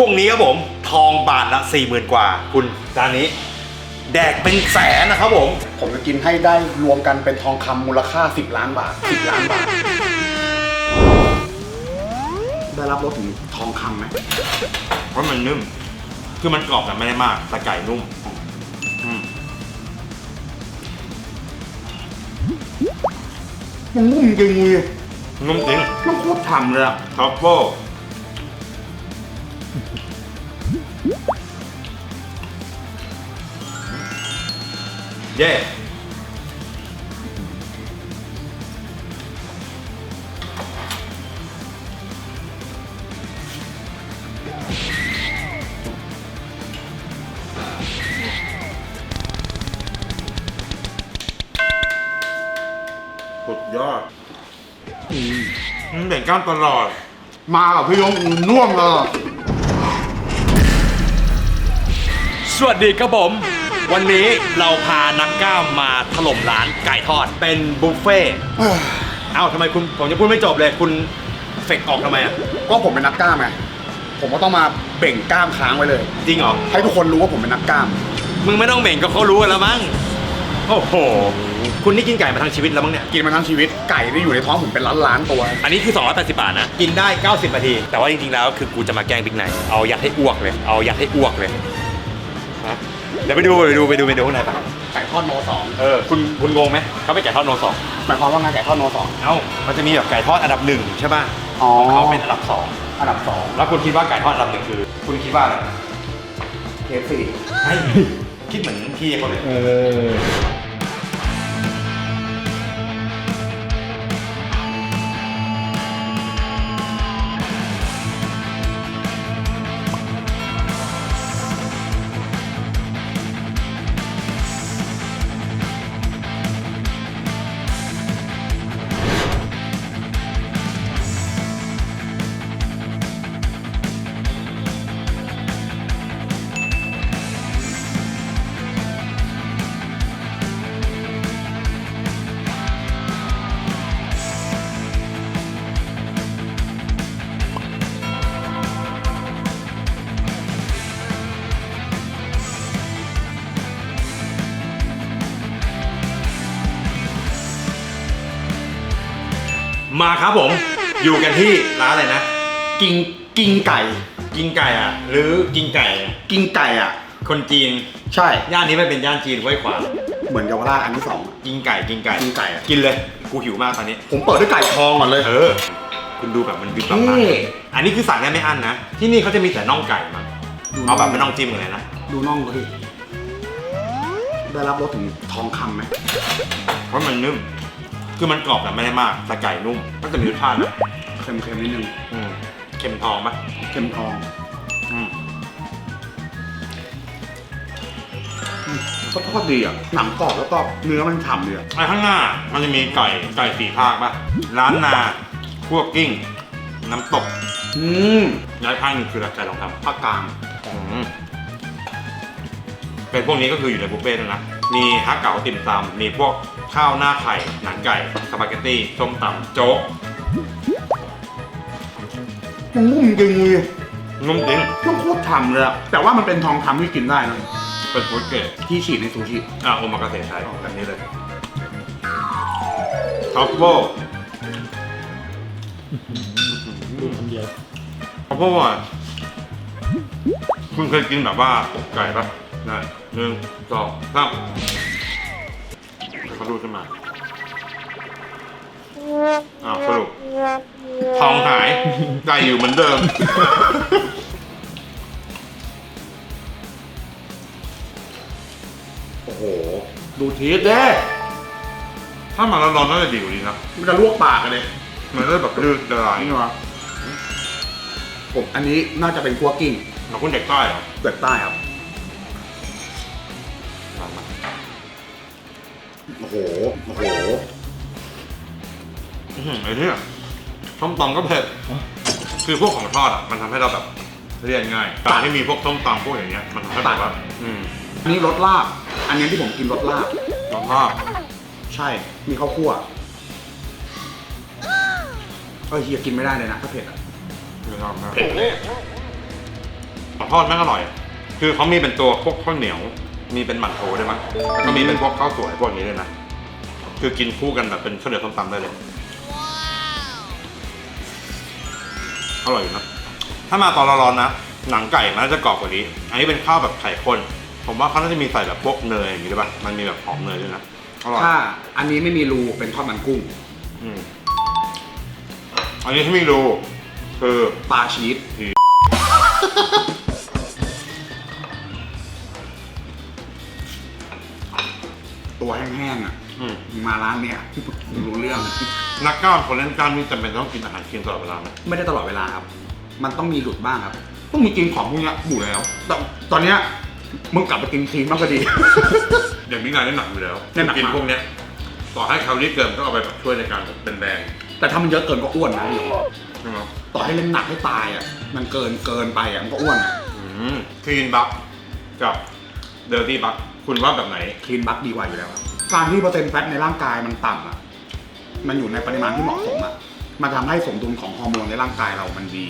ช่วงนี้ครับผมทองบาทละ4 0,000กว่า คุณจานนี้ แดกเป็นแสนนะครับผม ผมจะกินให้ได้รวมกันเป็นทองคำมูลค่า 10 ล้านบาท 10 ล้านบาท ได้รับรสถึงทองคำไหมเพราะมันนุ่ม คือมันกรอบแต่ไม่ได้มาก แต่ไก่นุ่มอืมมันนุ่มจริงเลยนุ่มจริงมันโคตรฉ่ำเลยอะทรัฟเฟิล เย้สุดยอดมันเบ่งกล้ามตลอด มากับพี่ยงน่วมเลย สวัสดีครับผม วันนี้เราพานักกล้ามมาถล่มร้านไก่ทอดเป็นบุฟเฟ่ต์เอ้ยเอ้าทำไมคุณผมจะพูดไม่จบเลยคุณเฟกออกทำไมอะ ก็ผมเป็นนักกล้ามไง ผมก็ต้องมาเบ่งกล้ามค้างไว้เลย จริงเหรอ ให้ทุกคนรู้ว่าผมเป็นนักกล้าม มึงไม่ต้องเบ่งก็เขารู้กันแล้วมั้ง โอ้โห คุณนี่กินไก่มาทั้งชีวิตแล้วมั้งเนี่ย กินมาทั้งชีวิตไก่ที่อยู่ในท้องผมเป็นล้านล้านๆตัว อันนี้คือ 280 บาทนะ กินได้ 90นาที แต่ว่าจริงๆ แล้วคือกูจะมาแกล้งบิ๊กไนท์เอายัดให้อ้วกเลย เอายัดให้อ้วกเลยฮะเดี๋ยวไปดูไปดูไปดูเมนูข้างในปะไก่ทอดโนสองเออคุณคุณงงไหมเขาไปนไก่ทอดโนสองหมายความว่าไงไก่ทอดโนสองเอ้ามันจะมีแบบไก่ทอดอันดับหนึ่งใช่ป่ะอ๋อเขาเป็นอันดับสองอันดับสองแล้วคุณคิดว่าไก่ทอดอันดับหนึ่งคือ คุณคิดว่าอะไรเคฟซีไอ้คิดเหมือนพี่เขาเลยเออ มาครับผม อยู่กันที่ร้านอะไรนะ กิงกิงไก่ กินไก่อะ หรือกินไก่อะกิงไก่อะ คนจีน ใช่ ย่านนี้ไม่เป็นย่านจีนไว้วยขวางเหมือนเยาวราชอันที่สองกินไก่ กินไก่ กินไก่อะกินเลย กูหิวมากตอนนี้ ผมเปิดด้วยไก่ทองก่อนเลย เออ คุณดูแบบมันวิบวับมากเท่อันนี้คือสั่งได้ไม่อั้นนะ ที่นี่เขาจะมีแต่น่องไก่มั้งดูเอาแบบไม่น่องจิ้มกันเลยนะ ดูน่องเขาดิได้รับรสถึงทองคำไหมเพราะมันนุ่ม คือมันกรอบแต่ไม่ได้มากแต่ไก่นุ่มก็จะมีรสชาตินะเค็มๆนิดนึงอืมเค็มทองปะเค็มทองอืมก็ทอดดีอะหนังกรอบแล้วก็เนื้อมันฉ่ำดีอะไอ้ข้างหน้ามันจะมีไก่ไก่สี่ภาคปะร้านนาคั่วกิ้ง น้ำตกอืมย้ายภาคหนึงคืออะไรใจลองทำภาคกลางอืมเป็นพวกนี้ก็คืออยู่ในบุฟเฟ่ต์ด้วยนะ มีฮักเก๋าติ่มซำมีพวกข้าวหน้าไข่หนังไก่สปาเกตตี้ส้มตำโจ๊กมันนุ่มจริงเลยนุ่มจริงมันโคตรฉ่ำเลยอะแต่ว่ามันเป็นทองคำที่กินได้นะเป็นฟู้ดเกรดที่ฉีดในซูชิอะโอมากาเสะไทยแบบนี้เลยท็อปโบ้ท็อปโบ้อะคุณเคยกินแบบว่าอกไก่ปะได้ หนึ่งสองสามเขาดูขึ้นมาอ้าวสรุปทองหายไก่อยู่เหมือนเดิม โอ้โห ดูทีสเด้ถ้ามาร้อนๆน่าจะดีกว่านี้นะ มันจะลวกปากกันเลย มันจะแบบยืดละลายนี่วะผมอันนี้น่าจะเป็นคั่วกิ้งเราคุณเด็กใต้เหรอเกิดใต้ครับ ลองมาโอ้โห โอ้โหอื้อหือไอ้เนี่ยส้มตำก็เผ็ด คือพวกของทอดอะ มันทำให้เราแบบเรียนง่ายการที่มีพวกส้มตำพวกอย่างเงี้ย มันทำให้แบบว่าอืมอันนี้รสลาบ อันนี้ที่ผมกินรสลาบ รสชาติใช่ มีข้าวคั่วเออเฮียกินไม่ได้เลยนะถ้าเผ็ดอะไม่ชอบนะเผ็ดเลยของทอดแม่งอร่อย คือเขามีเป็นตัวพวกข้าวเหนียว มีเป็นหมั่นโถด้วยมั้งแล้วก็มีเป็นพวกข้าวสวยพวกนี้ด้วยนะ คือกินคู่กันแบบเป็นข้าวเหนียวส้มตำได้เลย อร่อยอยู่นะ ถ้ามาตอนร้อนๆนะ หนังไก่มันน่าจะกรอบกว่านี้ อันนี้เป็นข้าวแบบไข่ข้น ผมว่าเขาน่าจะมีใส่แบบพวกเนยอย่างนี้ด้วยป่ะ มันมีแบบหอมเนยด้วยนะ อร่อย ถ้าอันนี้ไม่มีรูเป็นทอดมันกุ้งอืมอันนี้ที่ไม่รู้คือปลาชีส แห้งๆอะอืม มาร้านเนี่ยรู้เรื่อง นักกล้ามคนเล่นกล้ามนี่จำเป็นต้องกินอาหารเคียงตลอดเวลาไหมไม่ได้ตลอดเวลาครับ มันต้องมีหลุดบ้างครับ ต้องมีกินของพวกเนี้ยอยู่แล้ว แต่ตอนเนี้ยมึงกลับไปกินครีมบ้างก็ดี อย่างนี้งานได้หนักอยู่แล้วได้หนักกินมากพวกเนี้ยต่อให้แคลอรี่เกินก็เอาไปแบบช่วยในการแบบเป็นแรงแต่ถ้ามันเยอะเกินก็อ้วนนะพี่ใช่ไหมต่อให้เล่นหนักให้ตายอะ มันเกินเกินไปอะมันก็อ้วนอะคลีนบัคกับเดอร์ตี้บัคคุณว่าแบบไหน คลีนบัคดีกว่าอยู่แล้วครับ การที่เปอร์เซ็นต์แฟตในร่างกายมันต่ำอะ มันอยู่ในปริมาณที่เหมาะสมอะ มันทำให้สมดุลของฮอร์โมนในร่างกายเรามันดี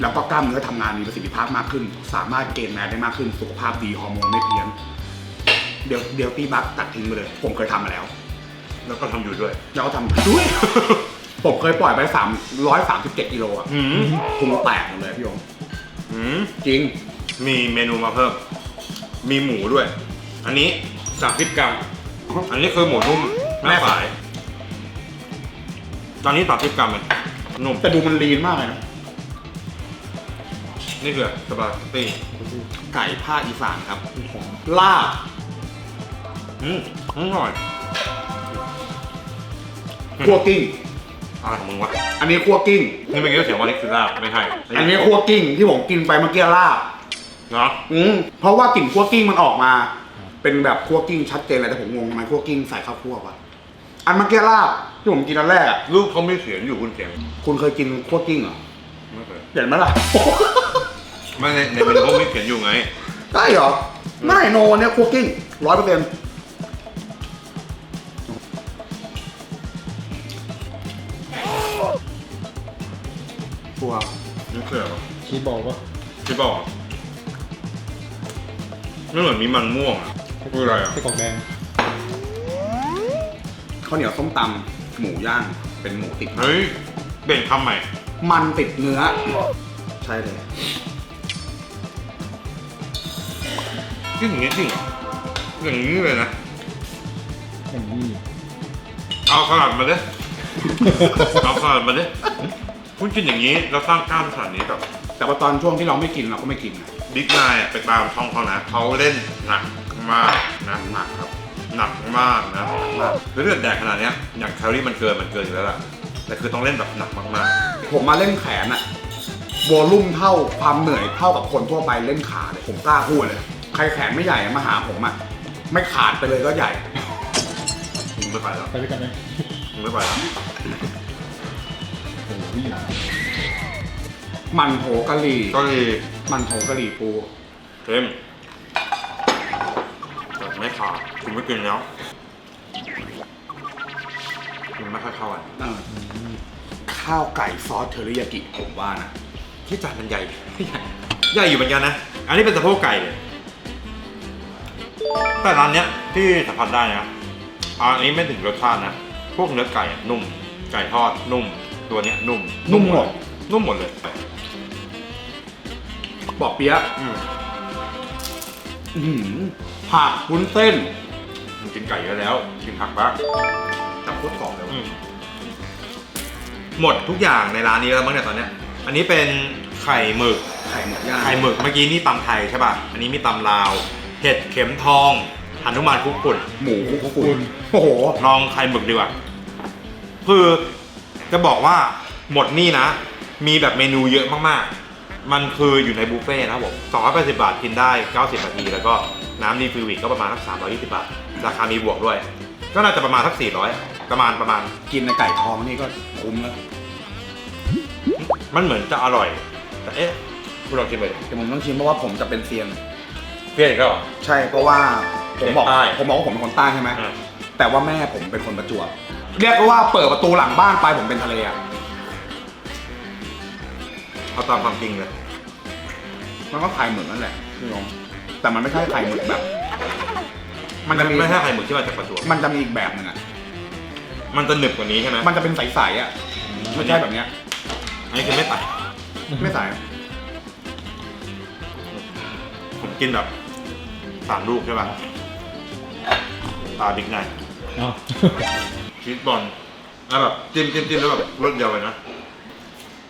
แล้วก็กล้ามเนื้อทำงานมีประสิทธิภาพมากขึ้น สามารถเกณฑ์แมสได้มากขึ้น สุขภาพดีฮอร์โมนไม่เพี้ยน เดี๋ยวเดี๋ยวตีบัคตัดทิ้งไปเลย ผมเคยทำมาแล้ว แล้วก็ทำอยู่ด้วย แล้วก็ทำด้วย ผมเคยปล่อยไปสามร้อยสามสิบเจ็ดกิโลอะหืมพุงแตกหมดเลยพี่โยมหืมจริง มีเมนูมาเพิ่ม มีหมูด้วย อันนี้สามสิบกรัม อันนี้คือหมูนุ่มแม่ฝาย ตอนนี้สามสิบกรัมเองนุ่ม แต่ดูมันลีนมากเลยนะนี่คือสปาเกตตี้ไก่ภาคอีสานครับลาบอืมอร่อยคั่วกิ้งอะไรของมึงวะ อันนี้คั่วกิ้งนี่เป็นแค่เสียงว่านี่คือลาบไม่ใช่อันนี้คั่วกิ้งที่ผมกินไปเมื่อกี้ลาบเนาะอืมเพราะว่ากลิ่นคั่วกิ้งมันออกมา เป็นแบบคั่วกิ้งชัดเจนเลยแต่ผมงงทำไมคั่วกิ้งใส่ข้าวคั่ววะอันเมื่อกี้ลาบที่ผมกินอันแรกอะรูปเขาไม่เขียนอยู่คุณเขียนคุณเคยกินคั่วกิ้งเหรอไม่เคยเห็นไหมล่ะ ไม่ในในเมนูเขาไม่เขียนอยู่ไง ได้เหรอ ไม่โนเนี่ยคั่วกิ้งร้อยเปอร์เซ็นต์ชัวร์นี่คืออะไรวะคีย์บอร์ดวะที่บอกอะไม่เหมือนมีมันม่วงอะ คืออะไรอะไส้กรอกแดงข้าวเหนียวส้มตำหมูย่างเป็นหมูติดมันเฮ้ยเปลี่ยนคำใหม่ มันติดเนื้อ ใช่เลยที่อย่างนี้จริงเหรออย่างนี้เลยนะ อย่างนี้เอาสลัดมาดิ เอาสลัดมาดิ คุณกินอย่างนี้แล้วสร้างกล้ามขนาดนี้แบบแต่ว่าตอนช่วงที่เราไม่กินเราก็ไม่กินนะ บิ๊กนายไปตามช่องเขานะเขาเล่นหนัก มากนะหนักครับหนักมากนะมากคือถ้าเกิดแดกขนาดเนี้ยอย่างแคลอรี่มันเกินมันเกินอยู่แล้วล่ะแต่คือต้องเล่นแบบหนักมากผมมาเล่นแขนอะวอลลุ่มเท่าความเหนื่อยเท่ากับคนทั่วไปเล่นขาเลยผมกล้าพูดเลย ใครแขนไม่ใหญ่มาหาผมอะไม่ขาดไปเลยก็ใหญ่ ๆมึงไม่ไปแล้วไปด้วยกันไหมมึงไม่ไปแล้วโอ้โหมันโถกะหรี่ก็เลยมันโถกะหรี่ปูเค็มแต่ ไม่ขาดคุณไม่กินแล้วมันไม่ค่อยเข้ากันเออข้าวไก่ซอสเทอริยากิผมว่านะที่จานมันใหญ่ใหญ่ใหญ่อยู่เหมือนกันนะ อันนี้เป็นสะโพกไก่เลยแต่ร้านเนี้ยที่สัมผัสได้นะอันนี้ไม่ถึงรสชาตินะ พวกเนื้อไก่อะนุ่ม ไก่ทอดนุ่ม ตัวเนี้ยนุ่ม นุ่มหมด นุ่มหมดเลย บอกเปี๊ยะ อืมอื้อหือผักวุ้นเส้นมึงกินไก่เยอะแล้วกินผักบ้างแต่โคตรกรอบเลยอืว่ะมหมดทุกอย่างในร้านนี้แล้วมั้งเนี่ยตอนเนี้ย อันนี้เป็นไข่หมึก ไข่หมกย่างไข่หมึกเมื่อกี้นี่ตำไทยใช่ป่ะ อันนี้มีตำลาว เห็ดเข็มทองหันุมานคุกปุ่น หมูคลุกฝุ่นโอ้โหลองไข่หมึกดีกว่า คือจะบอกว่าหมดนี่นะ มีแบบเมนูเยอะมากๆ มันคืออยู่ในบุฟเฟ่ต์นะครับผม280 บาทกินได้ 90 นาที แล้วก็น้ำรีฟิลอีกก็ประมาณสัก320 บาท ราคามีบวกด้วย ก็น่าจะประมาณสัก 400 ประมาณประมาณ กินในไก่ทองนี่ก็คุ้มแล้วมันเหมือนจะอร่อย แต่เอ๊ะคุณลองชิมไปดิแต่ผมต้องชิมเพราะว่าผมจะเป็นเซียน เพี้ยนอีกแล้วเหรอ ใช่เพราะว่าผมบอกใต้ ผมบอกว่าผมเป็นคนใต้ใช่ไหม อะแต่ว่าแม่ผมเป็นคนประจวบ เรียกว่าเปิดประตูหลังบ้านไปผมเป็นทะเลอะ เอาตามความจริงเลย มันก็ไข่หมึกนั่นแหละพี่ยงแต่มันไม่ใช่ไข่หมึกแบบ มันจะมีไม่ใช่ไข่หมึกที่มาจากประจวบมันจะมีอีกแบบหนึ่งอะ มันจะหนึบกว่านี้ใช่ไหมมันจะเป็นใสๆอะไม่ใช่แบบเนี้ย อันนี้คือไม่ใส่ไม่ใสผมกินแบบสามลูกใช่ป่ะตาบิ๊กไนท์เอาชีสบอลแล้วแบบจิ้มจิ้มจิ้มแล้วแบบรสเดียวเลยนะ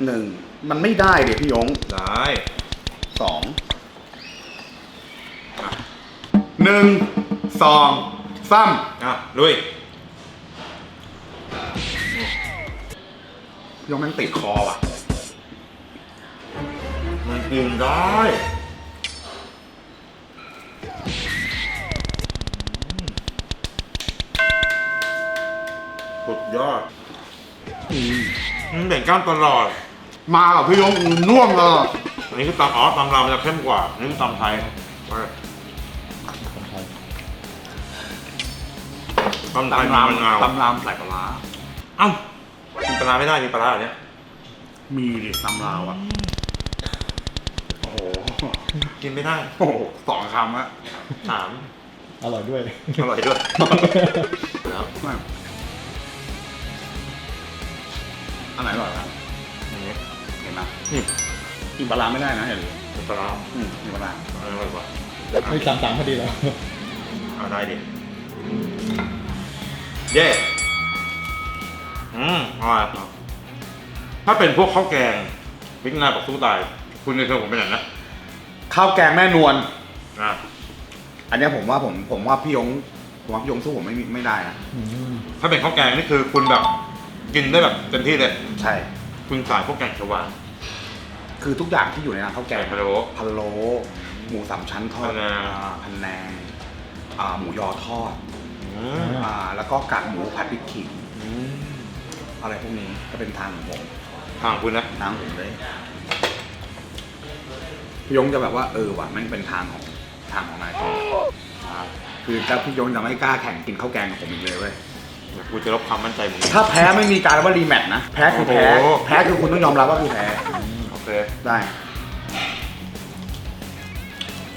หนึ่ง มันไม่ได้เดี๋ยวพี่ยงได้สองหนึ่งสองสามอะลุยพี่ยงแมันติดคอว่ะ มันกินได้สุดยอดมันเด่นกล้ามตลอด มากับพี่ยงน่วมเลยอันนี้คือตำอ๋อตำเรามันจะเข้มกว่าอันนี้คือตำไทยมาตำไทยตำรามมันงาวตำรามใส่ปลาร้าเอ้ากินปลาร้าไม่ได้มีปลาร้าเหรอเนี่ยมีดิตำราวอะโอ้โหกินไม่ได้โอ้โหสองคำอะถามอร่อยด้วย อร่อยด้วยแล้วไม่อันไหนอร่อยครับอันนี้เห็ นไหมนี่กินปลาร้าไม่ได้นะอย่าลืมเป็นปลาร้าอืมกินปลาร้าอร่อยกว่าไม่สามสามพอดีแล้วเอาได้ดิเย้อืมอร่อยครับถ้าเป็นพวกข้าวแกงวิกนาบอกสู้ตาย คุณจะเชิญผมไปไหนนะข้าวแกงแม่นวลอะอันเนี้ยผมว่าผมผมว่าพี่ยงผมว่าพี่ยงสู้ผมไม่มีไม่ได้นะอืมถ้าเป็นข้าวแกงนี่คือคุณแบบ กินได้แบบเต็มที่เลย ใช่ คุณสายพวกแกงเขียวหวาน คือทุกอย่างที่อยู่ในร้านข้าวแกแกงงพะโล้พะโล้หมูสามชั้นทอดพะแนง อ่าพันแนงอ่าหมูยอทอดอืมอ่าแล้วก็กากหมูผัดพริกขิงอืมอะไรพวกนี้ก็เป็นทางของผมทางคุณนะ ทางผมเลยพี่ยงจะแบบว่าเออว่ะมันเป็นทางของทางของนายทองคือถ้าพี่ยงจะไม่กล้าแข่งกินข้าวแกงกับผมอีกเลยเว้ยกูจะลบความมั่นใจมึง ถ้าแพ้ไม่มีการว่ารีแมตช์นะ แพ้คือแพ้ โอ้โห แพ้คือคุณต้องยอมรับว่าคือแพ้โอ เค ได้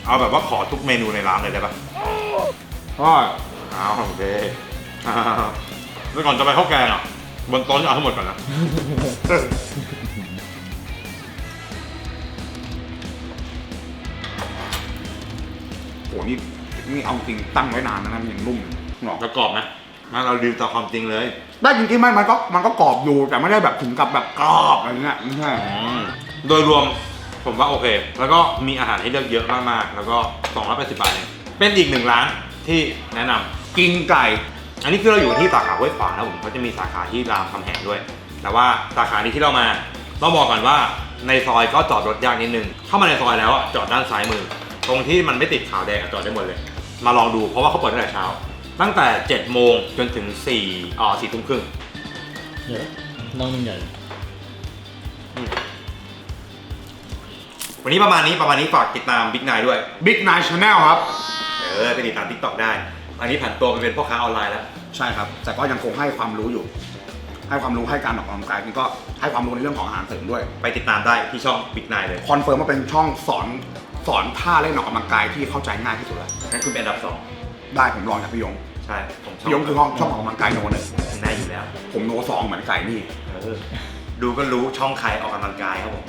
เอาแบบว่าขอทุกเมนูในร้านเลยได้ปะก็เอาโอเคอ่าแล้วก่อนจะไปข้าวแกงอะ บนโต๊ะเอาทั้งหมดก่อนนะ โหนี่นี่เอาจริงตั้งไว้นานนะนะมันยังนุ่มหรอกจะกรอบไหมมาเราดีลต่อความจริงเลยได้จริงๆมันมันก็มันก็กรอบอยู่แต่ไม่ได้แบบถึงกับแบบกรอบอะไรเงี้ยไม่ใช่ โดยรวมผมว่าโอเค แล้วก็มีอาหารให้เลือกเยอะมากๆ แล้วก็280บาทเองเป็นอีกหนึ่งร้านที่แนะนำกินไก่ อันนี้คือเราอยู่ที่สาขาห้วยขวางนะผมเขาจะมีสาขาที่รามคำแหงด้วย แต่ว่าสาขานี้ที่เรามาต้องบอกก่อนว่าในซอยก็จอดรถยากนิดนึง เข้ามาในซอยแล้วอะจอดด้านซ้ายมือ ตรงที่มันไม่ติดขาวแดงอะจอดได้หมดเลย มาลองดูเพราะว่าเขาเปิดตั้งแต่เช้า ตั้งแต่7โมงจนถึง4อ่อ4ทุ่มครึ่งเยอะน้องนึงใหญ่ วันนี้ประมาณนี้ประมาณนี้ฝากติดตามบิ๊กนายด้วย บิ๊กไนท์ชาแนลครับ เออไปติดตามทิกตอกได้ อันนี้ผ่านตัวไปเป็นพ่อค้าออนไลน์แล้ว ใช่ครับ แต่ก็ยังคงให้ความรู้อยู่ ให้ความรู้ให้การออกกำลังกายนี่ก็ให้ความรู้ในเรื่องของอาหารเสริมด้วย ไปติดตามได้ที่ช่องบิ๊กนายเลยคอนเฟิร์มว่าเป็นช่องสอนสอนท่าเล่นออกกำลังกายที่เข้าใจง่ายที่สุดแล้วงั้นคุณเป็นอันดับสองได้ผมลองจากพี่ยง ใช่ผมชอบพี่ยงคือห้องช่องออกกำลังกายโนหนึ่งได้อยู่แล้วผมโนสองเหมือนไก่นี่ เออดูก็รู้ช่องใครออกกำลังกายครับผม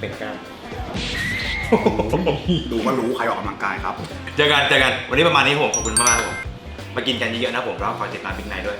เป็นกล้าม ดูก็รู้ใครออกกำลังกายครับ เจอกันเจอกันวันนี้ประมาณนี้ครับผมขอบคุณมากๆครับผมมากินกันเยอะๆนะผมแล้วฝากติดตามบิ๊กไนด้วย